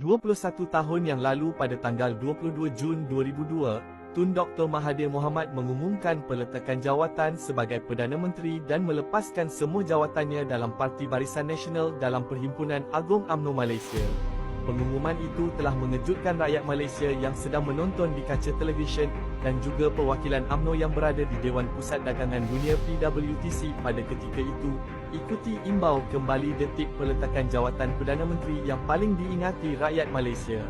21 tahun yang lalu pada tanggal 22 Jun 2002, Tun Dr. Mahathir Mohamad mengumumkan peletakan jawatan sebagai Perdana Menteri dan melepaskan semua jawatannya dalam Parti Barisan Nasional dalam Perhimpunan Agong UMNO Malaysia. Pengumuman itu telah mengejutkan rakyat Malaysia yang sedang menonton di kaca televisyen dan juga perwakilan UMNO yang berada di Dewan Pusat Dagangan Dunia PWTC pada ketika itu. Ikuti imbau kembali detik peletakan jawatan Perdana Menteri yang paling diingati rakyat Malaysia.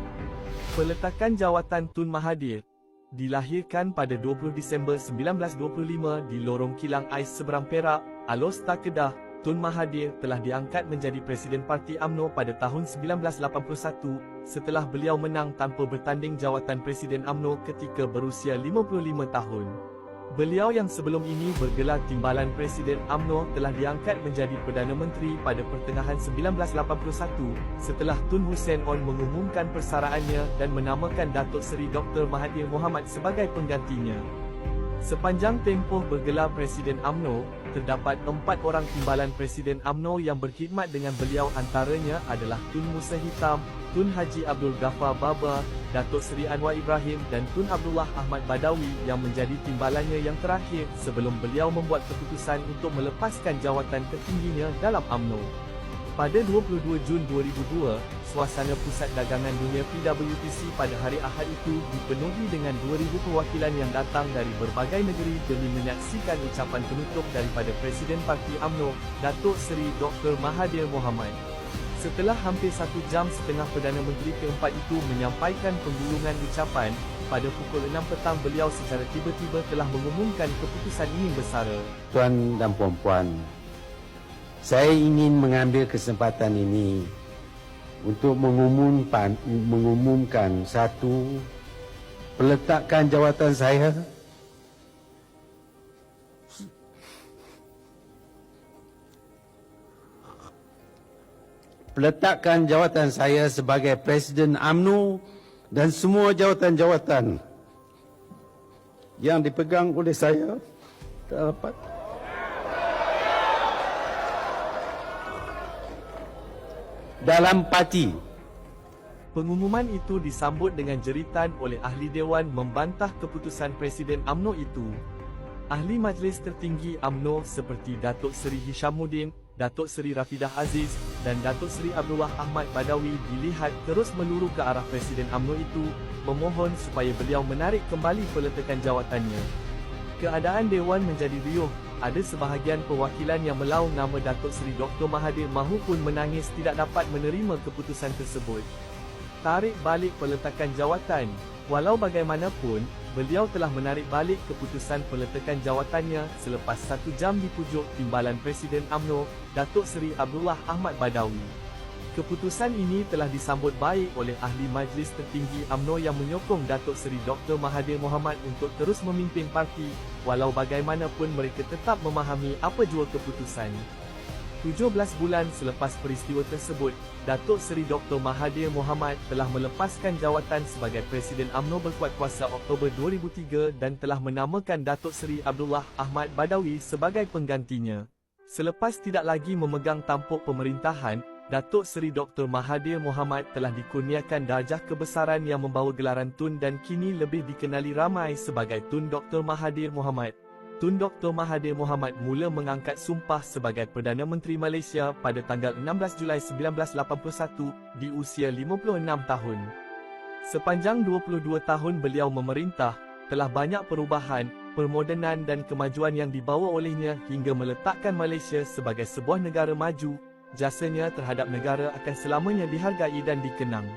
Peletakan jawatan Tun Mahathir dilahirkan pada 20 Disember 1925 di Lorong Kilang Ais Seberang Perak, Alor Kedah, Tun Mahathir telah diangkat menjadi Presiden Parti AMNO pada tahun 1981 setelah beliau menang tanpa bertanding jawatan Presiden AMNO ketika berusia 55 tahun. Beliau yang sebelum ini bergelar Timbalan Presiden AMNO telah diangkat menjadi Perdana Menteri pada pertengahan 1981 setelah Tun Hussein On mengumumkan persaraannya dan menamakan Datuk Seri Dr. Mahathir Mohamad sebagai penggantinya. Sepanjang tempoh bergelar Presiden AMNO, terdapat empat orang timbalan Presiden AMNO yang berkhidmat dengan beliau antaranya adalah Tun Musa Hitam, Tun Haji Abdul Ghaffar Baba, Datuk Seri Anwar Ibrahim dan Tun Abdullah Ahmad Badawi yang menjadi timbalannya yang terakhir sebelum beliau membuat keputusan untuk melepaskan jawatan tertingginya dalam AMNO. Pada 22 Jun 2002, suasana Pusat Dagangan Dunia PWTC pada hari Ahad itu dipenuhi dengan 2,000 perwakilan yang datang dari berbagai negeri demi menyaksikan ucapan penutup daripada Presiden Parti AMNO, Datuk Seri Dr. Mahathir Mohamad. Setelah hampir satu jam setengah Perdana Menteri keempat itu menyampaikan penggulungan ucapan, pada pukul 6 petang beliau secara tiba-tiba telah mengumumkan keputusan ini bersara. Tuan dan puan-puan, saya ingin mengambil kesempatan ini untuk mengumumkan, mengumumkan satu peletakan jawatan saya. Peletakan jawatan saya sebagai Presiden AMNO dan semua jawatan-jawatan yang dipegang oleh saya dapat dalam parti. Pengumuman itu disambut dengan jeritan oleh ahli dewan membantah keputusan Presiden AMNO itu. Ahli Majlis Tertinggi AMNO seperti Datuk Seri Hishamuddin, Datuk Seri Rafidah Aziz dan Datuk Seri Abdullah Ahmad Badawi dilihat terus meluru ke arah Presiden AMNO itu, memohon supaya beliau menarik kembali peletakan jawatannya. Keadaan Dewan menjadi riuh ada sebahagian perwakilan yang melaung nama Datuk Seri Dr. Mahathir Mahu pun menangis tidak dapat menerima keputusan tersebut. Tarik balik peletakan jawatan. Walau bagaimanapun, beliau telah menarik balik keputusan peletakan jawatannya selepas satu jam dipujuk Timbalan Presiden AMNO, Datuk Seri Abdullah Ahmad Badawi. Keputusan ini telah disambut baik oleh ahli majlis tertinggi AMNO yang menyokong Datuk Seri Dr. Mahathir Mohamad untuk terus memimpin parti, walau bagaimanapun mereka tetap memahami apa jua keputusan. 17 bulan selepas peristiwa tersebut, Datuk Seri Dr. Mahathir Mohamad telah melepaskan jawatan sebagai Presiden AMNO berkuat kuasa Oktober 2003 dan telah menamakan Datuk Seri Abdullah Ahmad Badawi sebagai penggantinya. Selepas tidak lagi memegang tampuk pemerintahan, Datuk Seri Dr. Mahathir Mohamad telah dikurniakan darjah kebesaran yang membawa gelaran Tun dan kini lebih dikenali ramai sebagai Tun Dr. Mahathir Mohamad. Tun Dr. Mahathir Mohamad mula mengangkat sumpah sebagai Perdana Menteri Malaysia pada tanggal 16 Julai 1981 di usia 56 tahun. Sepanjang 22 tahun beliau memerintah, telah banyak perubahan, permodenan dan kemajuan yang dibawa olehnya hingga meletakkan Malaysia sebagai sebuah negara maju, jasanya terhadap negara akan selamanya dihargai dan dikenang.